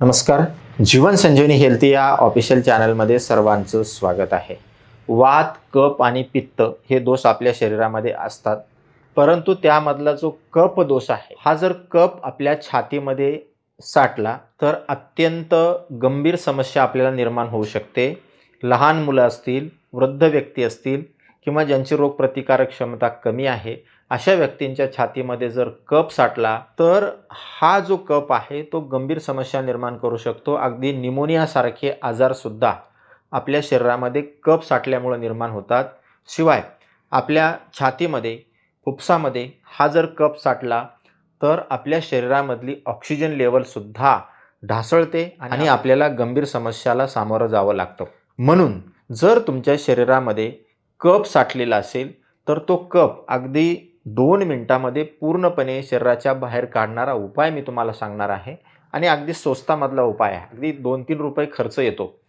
नमस्कार. जीवन संजीवनी हेल्थी या ऑफिशियल चॅनलमध्ये सर्वांचं स्वागत आहे. वात कप आणि पित्त हे दोष आपल्या शरीरामध्ये असतात. परंतु त्यामधला जो कप दोष आहे हा जर कप आपल्या छातीमध्ये साठला तर अत्यंत गंभीर समस्या आपल्याला निर्माण होऊ शकते. लहान मुलं असतील वृद्ध व्यक्ती असतील किंवा ज्यांची रोगप्रतिकारक क्षमता कमी आहे अशा व्यक्तींच्या छातीमध्ये जर कप साठला तर हा जो कप आहे तो गंभीर समस्या निर्माण करू शकतो. अगदी निमोनियासारखे आजारसुद्धा आपल्या शरीरामध्ये कप साठल्यामुळे निर्माण होतात. शिवाय आपल्या छातीमध्ये फुफ्सामध्ये हा जर कप साठला तर आपल्या शरीरामधली ऑक्सिजन लेवलसुद्धा ढासळते आणि आपल्याला गंभीर समस्याला सामोरं जावं लागतं. म्हणून जर तुमच्या शरीरामध्ये कप साठलेला असेल तर तो कप अगदी दोन मिनटामध्ये पूर्णपणे शरीराच्या बाहेर काढणारा उपाय मी तुम्हाला सांगणार आहे. आणि अगदी स्वस्तामधला उपाय आहे. अगदी दोन तीन रुपये खर्च येतो.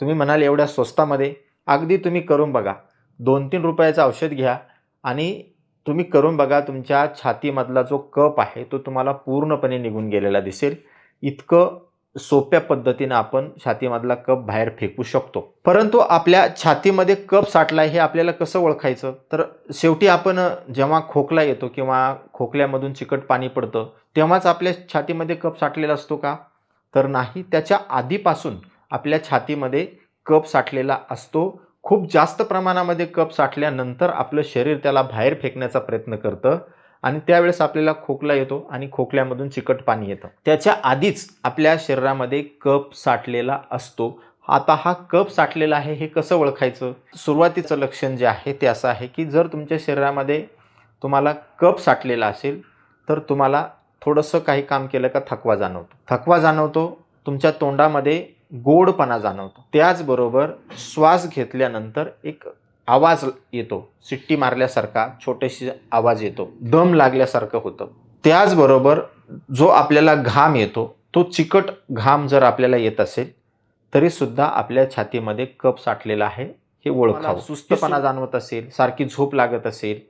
तुम्ही म्हणाल एवढ्या स्वस्तामध्ये. अगदी तुम्ही करून बघा. दोन तीन रुपयाचं औषध घ्या. आणि तुम्ही करून बघा तुमच्या छातीमधला जो कप आहे तो तुम्हाला पूर्णपणे निघून गेलेला दिसेल. इतकं सोप्या पद्धतीनं आपण छातीमधला कप बाहेर फेकू शकतो. परंतु आपल्या छातीमध्ये कप साठला हे आपल्याला कसं ओळखायचं? तर शेवटी आपण जेव्हा खोकला येतो किंवा खोकल्यामधून चिकट पाणी पडतं तेव्हाच आपल्या छातीमध्ये कप साठलेला असतो का? तर नाही. त्याच्या आधीपासून आपल्या छातीमध्ये कप साठलेला असतो. खूप जास्त प्रमाणामध्ये कप साठल्यानंतर आपलं शरीर त्याला बाहेर फेकण्याचा प्रयत्न करतं. आणि त्यावेळेस आपल्याला खोकला येतो आणि खोकल्यामधून चिकट पाणी येतं. त्याच्या आधीच आपल्या शरीरामध्ये कप साठलेला असतो. आता हा कप साठलेला आहे हे कसं ओळखायचं? सुरुवातीचं लक्षण जे आहे ते असं आहे की जर तुमच्या शरीरामध्ये तुम्हाला कप साठलेला असेल तर तुम्हाला थोडंसं काही काम केलं का थकवा जाणवतो. थकवा जाणवतो तुमच्या तोंडामध्ये गोडपणा जाणवतो. त्याचबरोबर श्वास घेतल्यानंतर एक आवाज येतो सिट्टी मारल्यासारखा छोटेशी आवाज येतो दम लागल्यासारखं होतं. त्याचबरोबर जो आपल्याला घाम येतो तो चिकट घाम जर आपल्याला येत असेल तरीसुद्धा आपल्या छातीमध्ये कप साठलेला आहे हे ओळखावं. सुस्तपणा जाणवत असेल सारखी झोप लागत असेल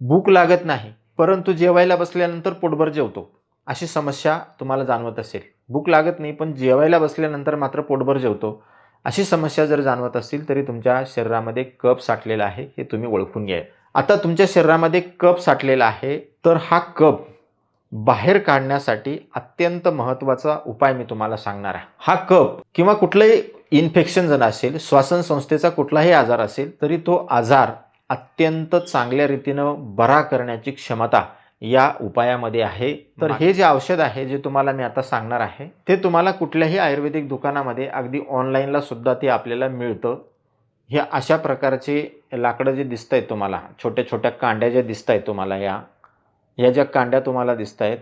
भूक लागत नाही परंतु जेवायला बसल्यानंतर पोटभर जेवतो अशी समस्या तुम्हाला जाणवत असेल. भूक लागत नाही पण जेवायला बसल्यानंतर मात्र पोटभर जेवतो. अशी समस्या जर जाणवत असतील तरी तुमच्या शरीरामध्ये कप साठलेला आहे हे तुम्ही ओळखून घ्या. आता तुमच्या शरीरामध्ये कप साठलेला आहे तर हा कप बाहेर काढण्यासाठी अत्यंत महत्त्वाचा उपाय मी तुम्हाला सांगणार आहे. हा कप किंवा कुठलंही इन्फेक्शन जर असेल श्वासन संस्थेचा कुठलाही आजार असेल तरी तो आजार अत्यंत चांगल्या रीतीनं बरा करण्याची क्षमता या उपायामध्ये आहे. तर हे जे औषध आहे जे तुम्हाला मी आता सांगणार आहे ते तुम्हाला कुठल्याही आयुर्वेदिक दुकानामध्ये अगदी ऑनलाईनला सुद्धा ते आपल्याला मिळतं. हे अशा प्रकारचे लाकडं जे दिसत आहेत तुम्हाला छोट्या छोट्या कांड्या ज्या दिसत आहेत तुम्हाला या या ज्या कांड्या तुम्हाला दिसत आहेत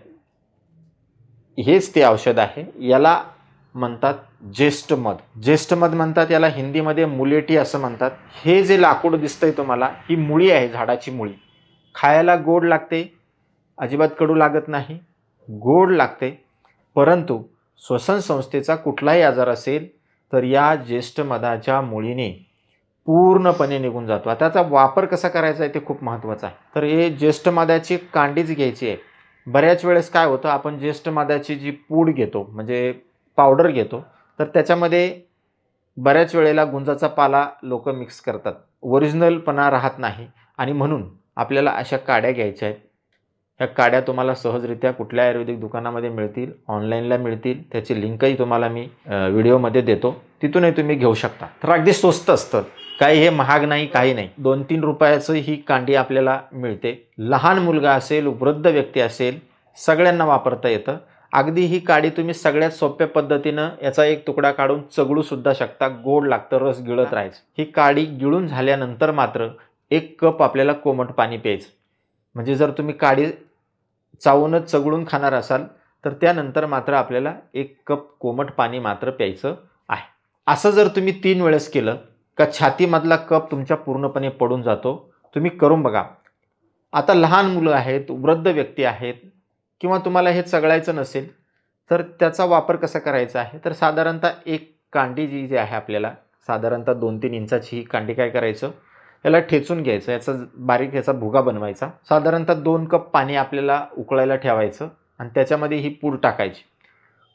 हेच ते औषध आहे. याला म्हणतात ज्येष्ठमध ज्येष्ठमध म्हणतात याला हिंदीमध्ये मुलेटी असं म्हणतात. हे जे लाकूड दिसतंय तुम्हाला ही मुळी आहे झाडाची मुळी. खायला गोड लागते अजिबात कडू लागत नाही गोड लागते. परंतु श्वसन संस्थेचा कुठलाही आजार असेल तर या ज्येष्ठ मधाच्या मुळीने पूर्णपणे निघून जातो. आता त्याचा वापर कसा करायचा आहे ते खूप महत्त्वाचं आहे. तर हे ज्येष्ठ मादाची कांडीच घ्यायची आहे. बऱ्याच वेळेस काय होतं आपण ज्येष्ठ मादाची जी पूड घेतो म्हणजे पावडर घेतो तर त्याच्यामध्ये बऱ्याच वेळेला गुंजाचा पाला लोक मिक्स करतात. ओरिजिनलपणा राहत नाही आणि म्हणून आपल्याला अशा काड्या घ्यायच्या आहेत. ह्या काड्या तुम्हाला सहजरित्या कुठल्या आयुर्वेदिक दुकानामध्ये मिळतील ऑनलाईनला मिळतील त्याची लिंकही तुम्हाला मी व्हिडिओमध्ये देतो. तिथूनही तुम्ही घेऊ शकता. तर अगदी स्वस्त असतं. काही हे महाग नाही काही नाही. दोन तीन रुपयाचं ही कांडी आपल्याला मिळते. लहान मुलगा असेल वृद्ध व्यक्ती असेल सगळ्यांना वापरता येतं. अगदी ही काडी तुम्ही सगळ्यात सोप्या पद्धतीनं याचा एक तुकडा काढून चगळू सुद्धा शकता. गोड लागतं रस गिळत राहायचं. ही काडी गिळून झाल्यानंतर मात्र एक कप आपल्याला कोमट पाणी प्यायचं. म्हणजे जर तुम्ही काडी चावूनच चगळून खाणार असाल तर त्यानंतर मात्र आपल्याला एक कप कोमट पाणी मात्र प्यायचं आहे. असं जर तुम्ही तीन वेळेस केलं का छातीमधला कप तुमच्या पूर्णपणे पडून जातो तुम्ही करून बघा. आता लहान मुलं आहेत वृद्ध व्यक्ती आहेत किंवा तुम्हाला हे चगळायचं नसेल तर त्याचा वापर कसा करायचा आहे? तर साधारणतः एक कांडी जी जी आहे आपल्याला साधारणतः दोन तीन इंचाची ही कांडी काय करायचं? याला ठेचून घ्यायचं याचा बारीक याचा भुगा बनवायचा. साधारणतः दोन कप पाणी आपल्याला उकळायला ठेवायचं आणि त्याच्यामध्ये ही पूड टाकायची.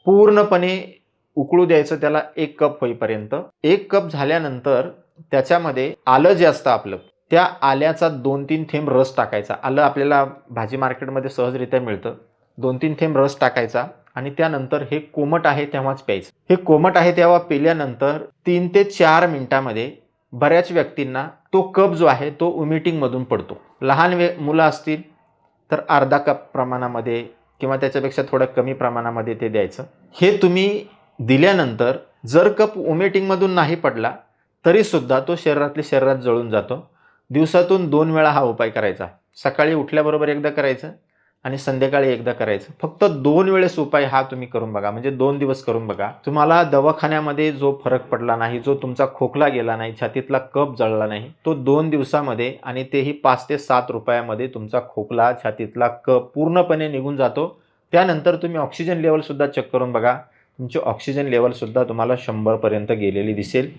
पूर्णपणे उकळू द्यायचं त्याला एक कप होईपर्यंत. एक कप झाल्यानंतर त्याच्यामध्ये आलं जे असतं आपलं त्या आल्याचा दोन तीन थेंब रस टाकायचा. आलं आपल्याला भाजी मार्केटमध्ये सहजरित्या मिळतं. दोन तीन थेंब रस टाकायचा आणि त्यानंतर हे कोमट आहे तेव्हाच प्यायचं. हे कोमट आहे तेव्हा पिल्यानंतर तीन ते चार मिनिटामध्ये बऱ्याच व्यक्तींना तो कप जो आहे तो उमिटिंगमधून पडतो. लहान वे मुलं असतील तर अर्धा कप प्रमाणामध्ये किंवा त्याच्यापेक्षा थोडं कमी प्रमाणामध्ये ते द्यायचं. हे तुम्ही दिल्यानंतर जर कप उमेटिंगमधून नाही पडला तरीसुद्धा तो शरीरातल्या शरीरात जळून जातो. दिवसातून दोन वेळा हा उपाय करायचा. सकाळी उठल्याबरोबर एकदा करायचं आणि संध्याकाळी एकदा करायचं. फक्त दोन वेळेस उपाय हा तुम्ही करून बघा. म्हणजे दोन दिवस करून बघा. तुम्हाला दवाखान्यामध्ये जो फरक पडला नाही जो तुमचा खोकला गेला नाही छातीतला कप जळला नाही तो दोन दिवसामध्ये आणि तेही पाच ते सात रुपयामध्ये तुमचा खोकला छातीतला कप पूर्णपणे निघून जातो. त्यानंतर तुम्ही ऑक्सिजन लेवलसुद्धा चेक करून बघा. तुमची ऑक्सिजन लेवलसुद्धा तुम्हाला शंभरपर्यंत गेलेली दिसेल.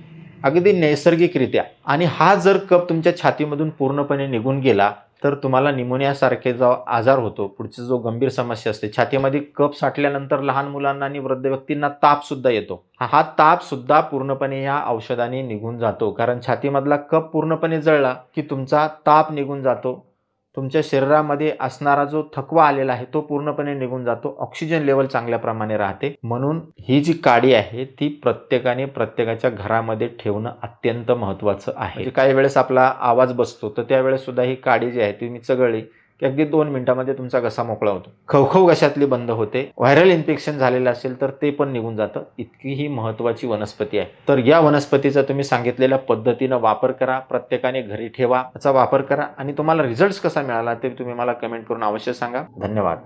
अगदी नैसर्गिकरित्या. आणि हा जर कप तुमच्या छातीमधून पूर्णपणे निघून गेला तर तुम्हाला निमोनियासारखे जो आजार होतो पुढची जो गंभीर समस्या असते छातीमध्ये कप साठल्यानंतर लहान मुलांना आणि वृद्ध व्यक्तींना तापसुद्धा येतो. हा ताप सुद्धा पूर्णपणे या औषधाने निघून जातो. कारण छातीमधला कप पूर्णपणे जळला की तुमचा ताप निघून जातो. तुमच्या शरीरामध्ये असणारा जो थकवा आलेला आहे तो पूर्णपणे निघून जातो. ऑक्सिजन लेवल चांगल्या प्रमाणे राहते. म्हणून ही जी काडी आहे ती प्रत्येकाने प्रत्येकाच्या घरामध्ये ठेवणं अत्यंत महत्त्वाचं आहे. म्हणजे काही वेळेस आपला आवाज बसतो तर त्यावेळेस सुद्धा ही काडी जी आहे ती मी चघळली की अगदी दोन मिनिटामध्ये तुमचा घसा मोकळा होतो. खवखव घशातली बंद होते. व्हायरल इन्फेक्शन झालेलं असेल तर ते पण निघून जातं. इतकी ही महत्त्वाची वनस्पती आहे. तर या वनस्पतीचा तुम्ही सांगितलेल्या पद्धतीनं वापर करा प्रत्येकाने घरी ठेवा याचा वापर करा आणि तुम्हाला रिझल्ट कसा मिळाला ते तुम्ही मला कमेंट करून अवश्य सांगा. धन्यवाद.